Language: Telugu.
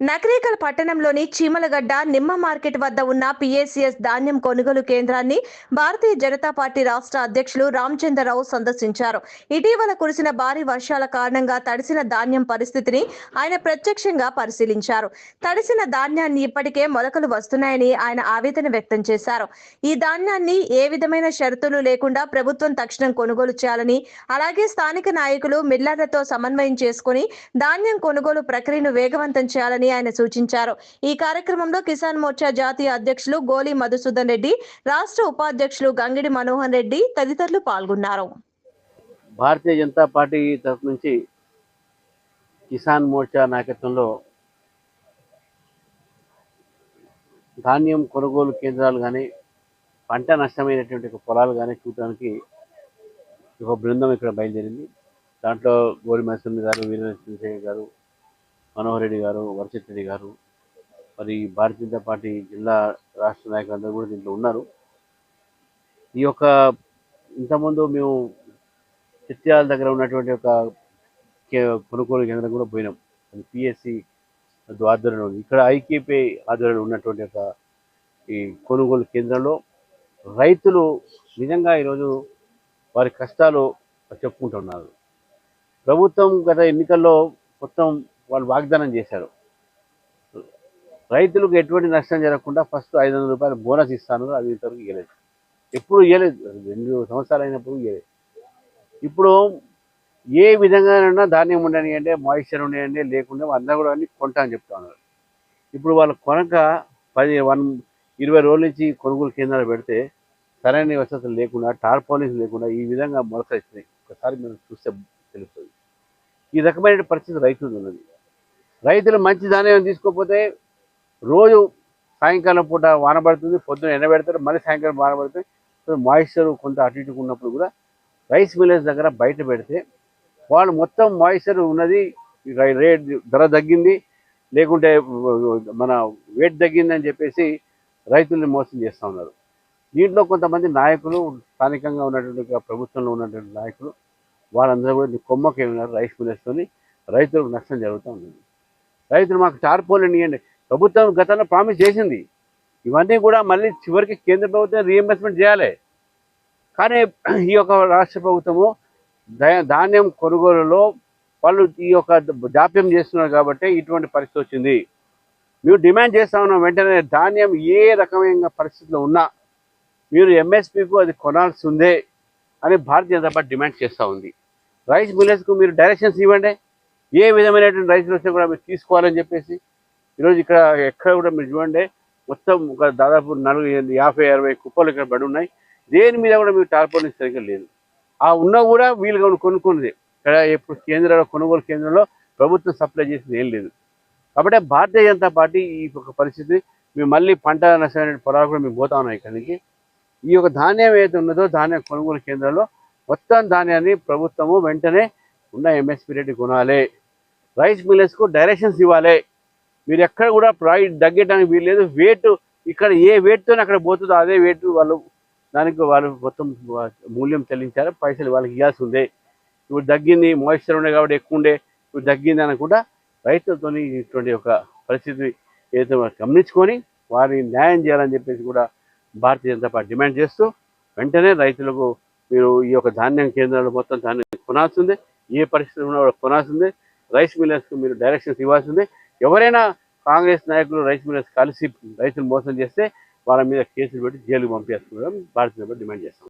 నకరేకల్ పట్టణంలోని చీమలగడ్డ నిమ్మ మార్కెట్ వద్ద ఉన్న పిఏసిఎస్ ధాన్యం కొనుగోలు కేంద్రాన్ని భారతీయ జనతా పార్టీ రాష్ట్ర అధ్యక్షులు రామచంద్రరావు సందర్శించారు. ఇటీవల కురిసిన భారీ వర్షాల కారణంగా తడిసిన ధాన్యం పరిస్థితిని ఆయన ప్రత్యక్షంగా పరిశీలించారు. తడిసిన ధాన్యాన్ని ఇప్పటికే మొలకలు వస్తున్నాయని ఆయన ఆవేదన వ్యక్తం చేశారు. ఈ ధాన్యాన్ని ఏ విధమైన షరతులు లేకుండా ప్రభుత్వం తక్షణం కొనుగోలు చేయాలని అలాగే స్థానిక నాయకులు మిల్లర్లతో సమన్వయం చేసుకుని ధాన్యం కొనుగోలు ప్రక్రియను వేగవంతం చేయాలని ఆయన సూచించారు. ఈ కార్యక్రమంలో కిసాన్ మోర్చా జాతీయ అధ్యక్షులు గోలి మధుసూదన్ రెడ్డి రాష్ట్ర ఉపాధ్యక్షులు గంగిడి మనోహర్ రెడ్డి తదితరులు పాల్గొన్నారు. భారతీయ జనతా పార్టీ తరఫు నుంచి కిసాన్ మోర్చా నాయకత్వంలో ధాన్యం కొనుగోలు కేంద్రాలు కానీ పంట నష్టమైనటువంటి పొలాలు కానీ చూడటానికి ఒక బృందం ఇక్కడ బయలుదేరింది. దాంట్లో గోరి మహేశ్వరి గారు వీరనరసింహయ్య గారు మనోహర్ రెడ్డి గారు వర్షిత్ రెడ్డి గారు మరి భారతీయ జనతా పార్టీ జిల్లా రాష్ట్ర నాయకులందరూ కూడా దీంట్లో ఉన్నారు. ఈ యొక్క ఇంతకుముందు మేము చిత్యాల దగ్గర ఉన్నటువంటి ఒక కే- కొనుగోలు కేంద్రం కూడా పోయినాం. అది పిఎస్సి ఆధ్వర్యంలో ఉంది. ఇక్కడ ఐకేపీ ఆధ్వర్యంలో ఉన్నటువంటి ఒక ఈ కొనుగోలు కేంద్రంలో రైతులు నిజంగా ఈరోజు వారి కష్టాలు చెప్పుకుంటున్నారు. ప్రభుత్వం గత ఎన్నికల్లో మొత్తం వాళ్ళు వాగ్దానం చేశారు. రైతులకు ఎటువంటి నష్టం జరగకుండా ఫస్ట్ ఐదు వందల రూపాయలు బోనస్ ఇస్తాను అది ఇంతవరకు ఇవ్వలేదు ఎప్పుడు ఇవ్వలేదు రెండు సంవత్సరాలు అయినప్పుడు ఇవ్వలేదు ఇప్పుడు ఏ విధంగానైనా ధాన్యం ఉండనియండి మాయిశ్చర్ ఉండనియండి లేకుండా అందరూ కూడా అన్ని కొంటా అని చెప్తా ఉన్నారు. ఇప్పుడు వాళ్ళు కొనక పది వన్ ఇరవై రోజుల నుంచి కొనుగోలు కేంద్రాలు పెడితే సరైన వసతులు లేకుండా టార్పాలిన్స్ లేకుండా ఈ విధంగా మొలకరిస్తున్నాయి ఒకసారి మనం చూస్తే తెలుస్తుంది. ఈ రకమైన పరిస్థితి రైతులు ఉన్నది. రైతులు మంచి ధాన్యం తీసుకోకపోతే రోజు సాయంకాలం పూట వానబడుతుంది పొద్దున ఎండబెడతారు మళ్ళీ సాయంకాలం వానబడుతుంది సో మాయిశ్చర్ కొంత అటు ఇటు ఉన్నప్పుడు కూడా రైస్ మిల్లర్స్ దగ్గర బయట పెడితే వాళ్ళు మొత్తం మాయిశ్చర్ ఉన్నది రేట్ ధర తగ్గింది లేకుంటే మన వెయిట్ తగ్గిందని చెప్పేసి రైతుల్ని మోసం చేస్తూ ఉన్నారు. దీంట్లో కొంతమంది నాయకులు స్థానికంగా ఉన్నటువంటి ప్రభుత్వంలో ఉన్నటువంటి నాయకులు వాళ్ళందరూ కూడా కొమ్మకి ఉన్నారు రైస్ మిల్లర్స్తోని రైతులకు నష్టం జరుగుతూ ఉంది రైతులు మాకు చారిపోలేని ఇవ్వండి. ప్రభుత్వం గతంలో ప్రామిస్ చేసింది. ఇవన్నీ కూడా మళ్ళీ చివరికి కేంద్ర ప్రభుత్వం రీఎంబర్స్మెంట్ చేయాలి. కానీ ఈ యొక్క రాష్ట్ర ప్రభుత్వము ధాన్యం కొనుగోలులో వాళ్ళు ఈ యొక్క జాప్యం చేస్తున్నారు కాబట్టి ఇటువంటి పరిస్థితి వచ్చింది. మేము డిమాండ్ చేస్తా ఉన్నాం వెంటనే ధాన్యం ఏ రకమైన పరిస్థితిలో ఉన్నా మీరు ఎంఎస్పీకు అది కొనాల్సిందే అని భారతీయ జనతా పార్టీ డిమాండ్ చేస్తూ ఉంది. రైస్ మిల్లర్స్కు మీరు డైరెక్షన్స్ ఇవ్వండి. ఏ విధమైనటువంటి రైతులు వస్తే కూడా మీరు తీసుకోవాలని చెప్పేసి ఈరోజు ఇక్కడ ఎక్కడ కూడా మీరు చూడండి మొత్తం ఒక దాదాపు నలుగు యాభై అరవై కుప్పలు ఇక్కడ పడి ఉన్నాయి. దేని మీద కూడా మీకు టార్పోలింగ్ సరిగ్గా లేదు. ఆ ఉన్నా కూడా వీలుగా కొనుక్కున్నది ఇక్కడ ఇప్పుడు కేంద్రంలో కొనుగోలు కేంద్రంలో ప్రభుత్వం సప్లై చేసింది ఏం లేదు. కాబట్టి భారతీయ జనతా పార్టీ ఈ యొక్క పరిస్థితి మేము మళ్ళీ పంట నష్టమైన పొలాలు కూడా మేము పోతా ఉన్నాం ఇక్కడి నుంచి. ఈ యొక్క ధాన్యం ఏదైతే ఉన్నదో ధాన్యం కొనుగోలు కేంద్రంలో మొత్తం ధాన్యాన్ని ప్రభుత్వము వెంటనే ఉన్న ఎంఎస్పీ రేటు కొనాలి. రైస్ మిల్లర్స్కు డైరెక్షన్స్ ఇవ్వాలి. మీరు ఎక్కడ కూడా ప్రైస్ తగ్గడానికి వీల్లేదు. వెయిట్ ఇక్కడ ఏ వెయిట్తో అక్కడ పోతుందో అదే వెయిట్ వాళ్ళు దానికి వాళ్ళు మొత్తం మూల్యం చెల్లించారు పైసలు వాళ్ళకి ఇవ్వాల్సి ఉంది. ఇప్పుడు తగ్గింది మాయిశ్చర్ ఉండే కాబట్టి ఎక్కువ ఉండే. ఇప్పుడు తగ్గింది అనకుండా రైతులతో ఇటువంటి ఒక పరిస్థితి ఏదైతే గమనించుకొని వారిని న్యాయం చేయాలని చెప్పేసి కూడా భారతీయ జనతా పార్టీ డిమాండ్ చేస్తూ వెంటనే రైతులకు మీరు ఈ యొక్క ధాన్యం కేంద్రాలు మొత్తం ధాన్యం కొనాల్సిందే ఏ పరిస్థితి ఉన్నా కూడా కొనాల్సిందే రైస్ మిల్లర్స్కి మీరు డైరెక్షన్స్ ఇవ్వాల్సిందే. ఎవరైనా కాంగ్రెస్ నాయకులు రైస్ మిల్లర్స్ కలిసి రైతులు మోసం చేస్తే వాళ్ళ మీద కేసులు పెట్టి జైలుకు పంపేస్తున్నారు భారతీయ జనతా డిమాండ్ చేస్తాం.